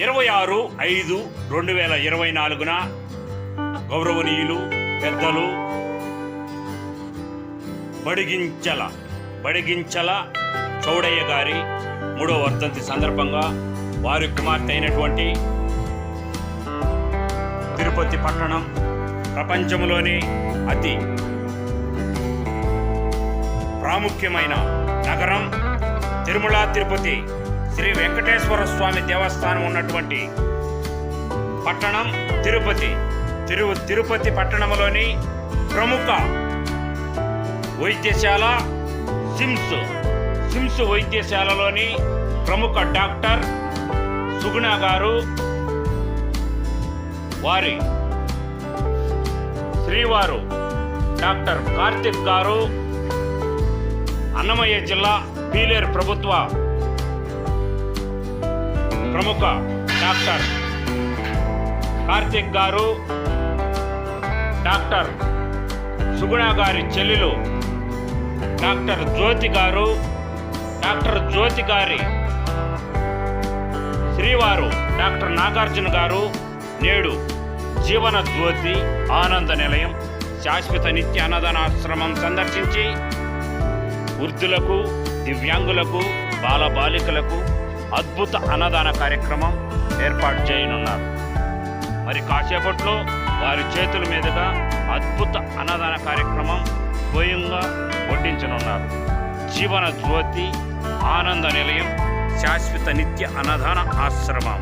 ఇరవై ఆరు ఐదు రెండు వేల ఇరవై నాలుగున గౌరవనీయులు పెద్దలు బడిగించల బడిగించల చౌడయ్య గారి మూడో వర్ధంతి సందర్భంగా వారి కుమార్తె అయినటువంటి తిరుపతి పట్టణం ప్రపంచంలోని అతి ప్రాముఖ్యమైన నగరం తిరుమల తిరుపతి. శ్రీ వెంకటేశ్వర స్వామి దేవస్థానం ఉన్నటువంటి పట్టణం తిరుపతి. తిరు తిరుపతి పట్టణంలోని ప్రముఖ వైద్యశాల సిమ్స్. సిమ్స్ వైద్యశాలలోని ప్రముఖ డాక్టర్ సుగుణ గారు వారి శ్రీవారు డాక్టర్ కార్తిక్ గారు అన్నమయ్య జిల్లా పీలేరు ప్రభుత్వ ప్రముఖ డాక్టర్ కార్తిక్ గారు డాక్టర్ సుగుణ గారి చెల్లెలు డాక్టర్ జ్యోతి గారు డాక్టర్ జ్యోతి గారి శ్రీవారు డాక్టర్ నాగార్జున గారు నేడు జీవన జ్యోతి ఆనంద నిలయం శాశ్వత నిత్య అన్నదానాశ్రమం సందర్శించి వృద్ధులకు దివ్యాంగులకు బాలబాలికలకు అద్భుత అన్నదాన కార్యక్రమం ఏర్పాటు చేయనున్నారు. మరి కాసేపట్లో వారి చేతుల మీదుగా అద్భుత అన్నదాన కార్యక్రమం స్వయంగా వడ్డించనున్నారు. జీవన జ్యోతి ఆనంద నిలయం శాశ్వత నిత్య అన్నదాన ఆశ్రమం.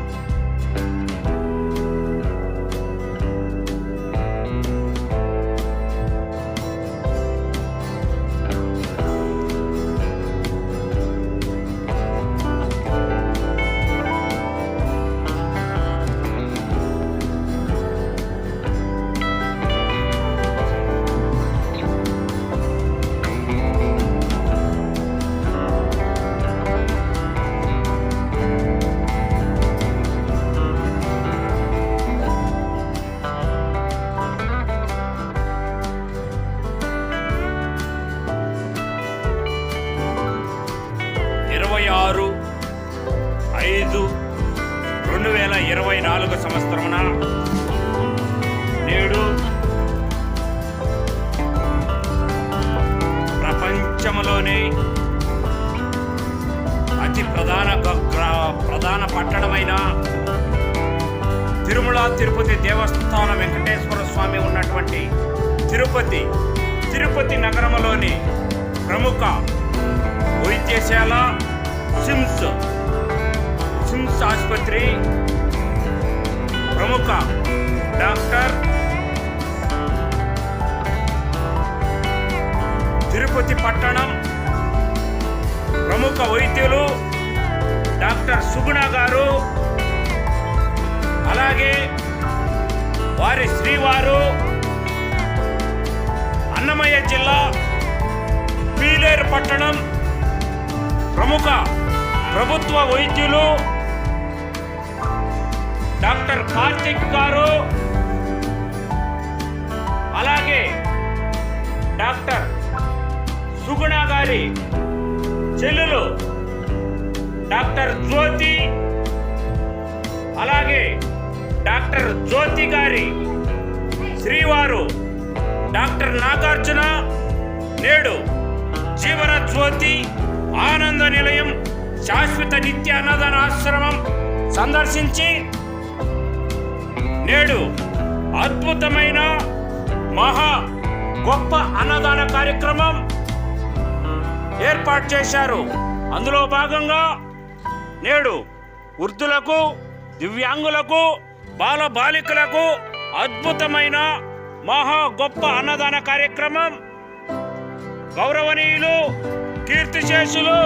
ఐదు రెండు వేల ఇరవై నాలుగు సంవత్సరమున నేడు ప్రపంచంలోనే అతి ప్రధాన ప్రధాన పట్టణమైన తిరుమల తిరుపతి దేవస్థానం వెంకటేశ్వర స్వామి ఉన్నటువంటి తిరుపతి తిరుపతి నగరంలోని ప్రముఖ వైద్యశాల సిమ్స్ సిమ్స్ ఆసుపత్రి ప్రముఖ డాక్టర్ తిరుపతి పట్టణం ప్రముఖ వైద్యులు డాక్టర్ సుగుణ గారు అలాగే వారి శ్రీవారు అన్నమయ్య జిల్లా పీలేరు పట్టణం ప్రముఖ ప్రభుత్వ వైద్యులు డాక్టర్ కార్తిక్ గారు అలాగే డాక్టర్ సుగుణ గారి చెల్లెలు డాక్టర్ జ్యోతి అలాగే డాక్టర్ జ్యోతి గారి శ్రీవారు డాక్టర్ నాగార్జున నేడు జీవన జ్యోతి ఆనంద నిలయం శాశ్వత నిత్య అన్నదాన ఆశ్రమం సందర్శించి నేడు అద్భుతమైన మహా గొప్ప అన్నదాన కార్యక్రమం ఏర్పాటు చేశారు. అందులో భాగంగా నేడు వృద్ధులకు దివ్యాంగులకు బాల బాలికలకు అద్భుతమైన మహా గొప్ప అన్నదాన కార్యక్రమం గౌరవనీయులు కీర్తిశేషులు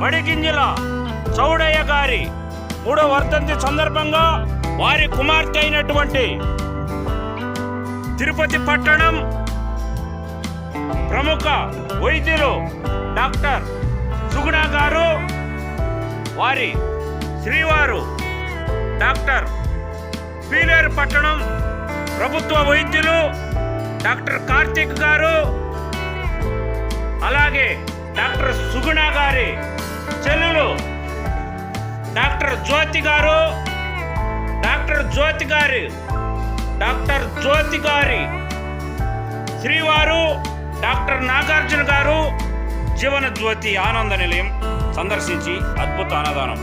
మడిగింజల చౌడయ్య గారి మూడో వర్ధంతి సందర్భంగా వారి కుమార్తె అయినటువంటి తిరుపతి పట్టణం ప్రముఖ వైద్యులు డాక్టర్ సుగుణ గారు వారి శ్రీవారు డాక్టర్ పీలేరు పట్టణం ప్రభుత్వ వైద్యులు డాక్టర్ కార్తిక్ గారు అలాగే డాక్టర్ సుగుణ గారి చెల్లెలు డాక్టర్ జ్యోతి గారు డాక్టర్ జ్యోతి గారి డాక్టర్ జ్యోతి గారి శ్రీవారు డాక్టర్ నాగార్జున గారు జీవన జ్యోతి ఆనంద నిలయం సందర్శించి అద్భుత అన్నదానం.